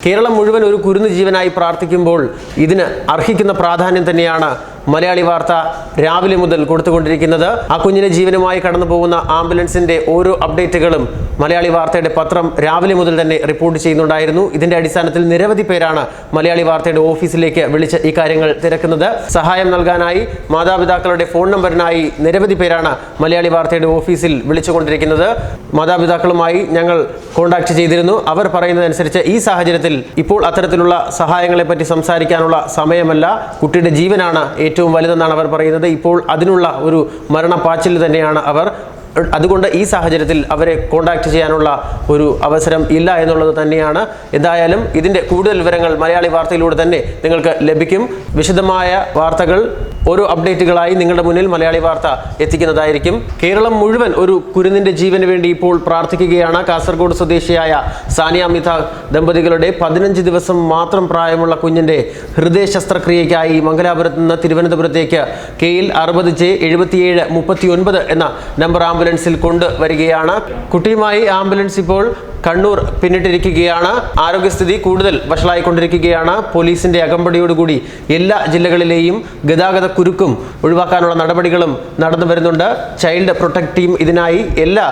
കേരളം മുഴുവൻ ഒരു കുരുന്ന് ജീവനായി പ്രാർത്ഥിക്കുമ്പോൾ ഇതിന് അർഹിക്കുന്ന പ്രാധാന്യം തന്നെയാണ് മലയാളി വാർത്ത രാവിലെ മുതൽ കൊടുത്തുകൊണ്ടിരിക്കുന്നത് ആ കുഞ്ഞിനെ ജീവനുമായി കടന്നു പോകുന്ന ആംബുലൻസിന്റെ ഓരോ അപ്ഡേറ്റുകളും മലയാളി വാർത്തയുടെ പത്രം രാവിലെ മുതൽ തന്നെ റിപ്പോർട്ട് ചെയ്യുന്നുണ്ടായിരുന്നു. ഇതിന്റെ അടിസ്ഥാനത്തിൽ നിരവധി പേരാണ് മലയാളി വാർത്തയുടെ ഓഫീസിലേക്ക് വിളിച്ച് ഈ കാര്യങ്ങൾ തിരക്കുന്നത്. സഹായം നൽകാനായി മാതാപിതാക്കളുടെ ഫോൺ നമ്പറിനായി നിരവധി പേരാണ് മലയാളി വാർത്തയുടെ ഓഫീസിൽ വിളിച്ചുകൊണ്ടിരിക്കുന്നത്. മാതാപിതാക്കളുമായി ഞങ്ങൾ കോൺടാക്ട് ചെയ്തിരുന്നു. അവർ പറയുന്നതനുസരിച്ച് ഈ സാഹചര്യത്തിൽ ഇപ്പോൾ അത്തരത്തിലുള്ള സഹായങ്ങളെപ്പറ്റി സംസാരിക്കാനുള്ള സമയമല്ല. കുട്ടിയുടെ ജീവനാണ് ഏറ്റവും വലുതെന്നാണ് അവർ പറയുന്നത്. ഇപ്പോൾ അതിനുള്ള ഒരു മരണപ്പാച്ചിൽ തന്നെയാണ് അവർ. അതുകൊണ്ട് ഈ സാഹചര്യത്തിൽ അവരെ കോണ്ടാക്ട് ചെയ്യാനുള്ള ഒരു അവസരം ഇല്ല എന്നുള്ളത് തന്നെയാണ്. എന്തായാലും ഇതിന്റെ കൂടുതൽ വിവരങ്ങൾ മലയാളി വാർത്തയിലൂടെ തന്നെ നിങ്ങൾക്ക് ലഭിക്കും. വിശദമായ വാർത്തകൾ ഓരോ അപ്ഡേറ്റുകളായി നിങ്ങളുടെ മുന്നിൽ മലയാളി വാർത്ത എത്തിക്കുന്നതായിരിക്കും. കേരളം മുഴുവൻ ഒരു കുരുന്നിന്റെ ജീവന് വേണ്ടി ഇപ്പോൾ പ്രാർത്ഥിക്കുകയാണ് കാസർഗോഡ് സ്വദേശിയായ സാനിയ മിഥ ദമ്പതികളുടെ പതിനഞ്ച് ദിവസം മാത്രം പ്രായമുള്ള കുഞ്ഞിന്റെ ഹൃദയ ശസ്ത്രക്രിയയ്ക്കായി മംഗലാപുരത്ത് നിന്ന് തിരുവനന്തപുരത്തേക്ക് കെ എൽ അറുപത് ജെ എഴുപത്തിയേഴ് മുപ്പത്തി ഒൻപത് എന്ന നമ്പർ ആംബുലൻസിൽ കൊണ്ടുവരികയാണ്. കുട്ടിയുമായി ആംബുലൻസ് ഇപ്പോൾ കണ്ണൂർ പിന്നിട്ടിരിക്കുകയാണ്. ആരോഗ്യസ്ഥിതി കൂടുതൽ വഷളായിക്കൊണ്ടിരിക്കുകയാണ്. പോലീസിന്റെ അകമ്പടിയോടുകൂടി എല്ലാ ജില്ലകളിലെയും ഗതാഗത കുരുക്കും ഒഴിവാക്കാനുള്ള നടപടികളും നടന്നു വരുന്നുണ്ട്. ചൈൽഡ് പ്രൊട്ടക്ട് ടീം ഇതിനായി എല്ലാ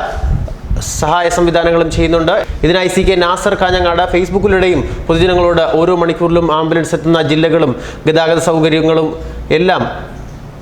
സഹായ സംവിധാനങ്ങളും ചെയ്യുന്നുണ്ട്. ഇതിനായി സി കെ നാസർ കാഞ്ഞങ്ങാട് ഫേസ്ബുക്കിലൂടെയും പൊതുജനങ്ങളോട് ഓരോ മണിക്കൂറിലും ആംബുലൻസ് എത്തുന്ന ജില്ലകളും ഗതാഗത സൗകര്യങ്ങളും എല്ലാം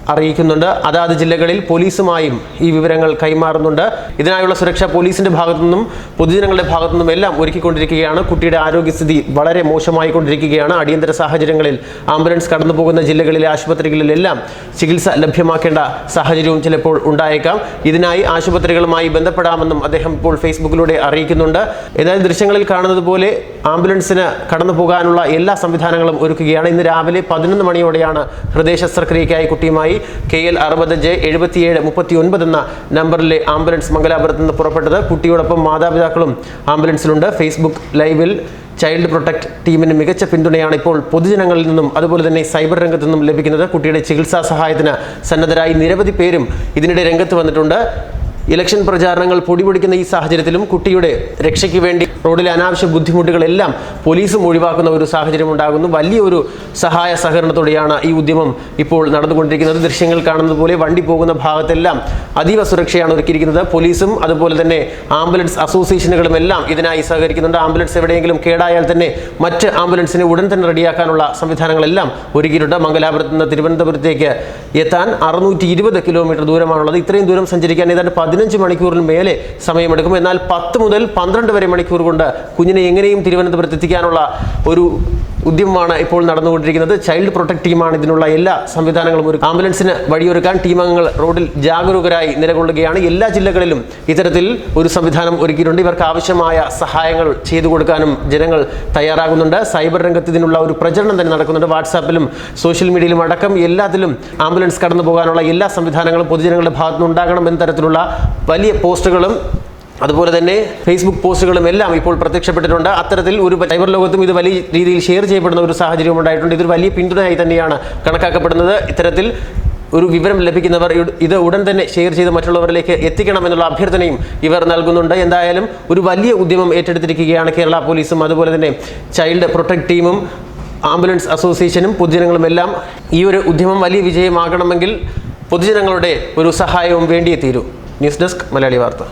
അറിയിക്കുന്നുണ്ട്. അതാത് ജില്ലകളിൽ പോലീസുമായും ഈ വിവരങ്ങൾ കൈമാറുന്നുണ്ട്. ഇതിനായുള്ള സുരക്ഷ പോലീസിന്റെ ഭാഗത്തുനിന്നും പൊതുജനങ്ങളുടെ ഭാഗത്തുനിന്നും എല്ലാം ഒരുക്കിക്കൊണ്ടിരിക്കുകയാണ്. കുട്ടിയുടെ ആരോഗ്യസ്ഥിതി വളരെ മോശമായി കൊണ്ടിരിക്കുകയാണ് അടിയന്തര സാഹചര്യങ്ങളിൽ ആംബുലൻസ് കടന്നു പോകുന്ന ജില്ലകളിലെ ആശുപത്രികളിലെല്ലാം ചികിത്സ ലഭ്യമാക്കേണ്ട സാഹചര്യവും ചിലപ്പോൾ ഉണ്ടായേക്കാം. ഇതിനായി ആശുപത്രികളുമായി ബന്ധപ്പെടാമെന്നും അദ്ദേഹം ഇപ്പോൾ ഫേസ്ബുക്കിലൂടെ അറിയിക്കുന്നുണ്ട്. ഏതായാലും ദൃശ്യങ്ങളിൽ കാണുന്നത് പോലെ ആംബുലൻസിന് കടന്നു പോകാനുള്ള എല്ലാ സംവിധാനങ്ങളും ഒരുക്കുകയാണ്. ഇന്ന് രാവിലെ പതിനൊന്ന് മണിയോടെയാണ് ഹൃദയ ശസ്ത്രക്രിയയ്ക്കായി കുട്ടിയുമായി കെ എൽ അറുപത് ജെ എഴുപത്തിയേഴ് മുപ്പത്തി ഒൻപത് എന്ന നമ്പറിലെ ആംബുലൻസ് മംഗലാപുരത്ത് നിന്ന് പുറപ്പെട്ടത് കുട്ടിയോടൊപ്പം മാതാപിതാക്കളും ആംബുലൻസിലുണ്ട്. ഫേസ്ബുക്ക് ലൈവിൽ ചൈൽഡ് പ്രൊട്ടക്ട് ടീമിന് മികച്ച പിന്തുണയാണ് ഇപ്പോൾ പൊതുജനങ്ങളിൽ നിന്നും അതുപോലെ തന്നെ സൈബർ രംഗത്തു നിന്നും ലഭിക്കുന്നത് കുട്ടിയുടെ ചികിത്സാ സഹായത്തിന് സന്നദ്ധരായി നിരവധി പേരും ഇതിനിടെ രംഗത്ത് വന്നിട്ടുണ്ട്. ഇലക്ഷൻ പ്രചാരണങ്ങൾ പൊടിപൊടിക്കുന്ന ഈ സാഹചര്യത്തിലും കുട്ടിയുടെ രക്ഷയ്ക്ക് വേണ്ടി റോഡിലെ അനാവശ്യ ബുദ്ധിമുട്ടുകളെല്ലാം പോലീസും ഒഴിവാക്കുന്ന ഒരു സാഹചര്യം ഉണ്ടാകുന്നു. വലിയൊരു സഹായ സഹകരണത്തോടെയാണ് ഈ ഉദ്യമം ഇപ്പോൾ നടന്നുകൊണ്ടിരിക്കുന്നത്. ദൃശ്യങ്ങൾ കാണുന്നത് പോലെ വണ്ടി പോകുന്ന ഭാഗത്തെല്ലാം അതീവ സുരക്ഷയാണ് ഒരുക്കിയിരിക്കുന്നത്. പോലീസും അതുപോലെ തന്നെ ആംബുലൻസ് അസോസിയേഷനുകളും എല്ലാം ഇതിനായി സഹകരിക്കുന്നുണ്ട്. ആംബുലൻസ് എവിടെയെങ്കിലും കേടായാൽ തന്നെ മറ്റ് ആംബുലൻസിനെ ഉടൻ തന്നെ റെഡിയാക്കാനുള്ള സംവിധാനങ്ങളെല്ലാം ഒരുക്കിയിട്ടുണ്ട്. മംഗലാപുരത്ത് നിന്ന് തിരുവനന്തപുരത്തേക്ക് എത്താൻ അറുന്നൂറ്റി കിലോമീറ്റർ ദൂരമാണുള്ളത്. ഇത്രയും ദൂരം സഞ്ചരിക്കാൻ ഏതാണ്ട് പതിനഞ്ച് മണിക്കൂറിന് മേലെ സമയമെടുക്കും. എന്നാൽ പത്ത് മുതൽ പന്ത്രണ്ട് വരെ മണിക്കൂർ കൊണ്ട് കുഞ്ഞിനെ എങ്ങനെയും തിരുവനന്തപുരത്ത് എത്തിക്കാനുള്ള ഒരു ഉദ്യമമാണ് ഇപ്പോൾ നടന്നുകൊണ്ടിരിക്കുന്നത്. ചൈൽഡ് പ്രൊട്ടക്ട് ടീമാണ് ഇതിനുള്ള എല്ലാ സംവിധാനങ്ങളും ഒരു ആംബുലൻസിന് വഴിയൊരുക്കാൻ ടീമംഗങ്ങൾ റോഡിൽ ജാഗരൂകരായി നിലകൊള്ളുകയാണ്. എല്ലാ ജില്ലകളിലും ഇത്തരത്തിൽ ഒരു സംവിധാനം ഒരുക്കിയിട്ടുണ്ട്. ഇവർക്ക് ആവശ്യമായ സഹായങ്ങൾ ചെയ്തു കൊടുക്കാനും ജനങ്ങൾ തയ്യാറാകുന്നുണ്ട്. സൈബർ രംഗത്ത് ഇതിനുള്ള ഒരു പ്രചരണം തന്നെ നടക്കുന്നുണ്ട്. വാട്സാപ്പിലും സോഷ്യൽ മീഡിയയിലും അടക്കം എല്ലാത്തിലും ആംബുലൻസ് കടന്നു പോകാനുള്ള എല്ലാ സംവിധാനങ്ങളും പൊതുജനങ്ങളുടെ ഭാഗത്തുനിന്ന് ഉണ്ടാകണം എന്ന തരത്തിലുള്ള വലിയ പോസ്റ്റുകളും അതുപോലെ തന്നെ ഫേസ്ബുക്ക് പോസ്റ്റുകളും എല്ലാം ഇപ്പോൾ പ്രത്യക്ഷപ്പെട്ടിട്ടുണ്ട്. അത്തരത്തിൽ ഒരു സൈബർ ലോകത്തും ഇത് വലിയ രീതിയിൽ ഷെയർ ചെയ്യപ്പെടുന്ന ഒരു സാഹചര്യം ഉണ്ടായിട്ടുണ്ട്. ഇതൊരു വലിയ പിന്തുണയായി തന്നെയാണ് കണക്കാക്കപ്പെടുന്നത്. ഇത്തരത്തിൽ ഒരു വിവരം ലഭിക്കുന്നവർ ഇത് ഉടൻ തന്നെ ഷെയർ ചെയ്ത് മറ്റുള്ളവരിലേക്ക് എത്തിക്കണമെന്നുള്ള അഭ്യർത്ഥനയും ഇവർ നൽകുന്നുണ്ട്. എന്തായാലും ഒരു വലിയ ഉദ്യമം ഏറ്റെടുത്തിരിക്കുകയാണ് കേരള പോലീസും. അതുപോലെ തന്നെ ചൈൽഡ് പ്രൊട്ടക്ട് ടീമും ആംബുലൻസ് അസോസിയേഷനും പൊതുജനങ്ങളും എല്ലാം ഈ ഒരു ഉദ്യമം വലിയ വിജയമാകണമെങ്കിൽ പൊതുജനങ്ങളുടെ ഒരു സഹായവും വേണ്ടിയേ തീരൂ. ന്യൂസ് ഡെസ്ക് മലയാളി വാർത്ത.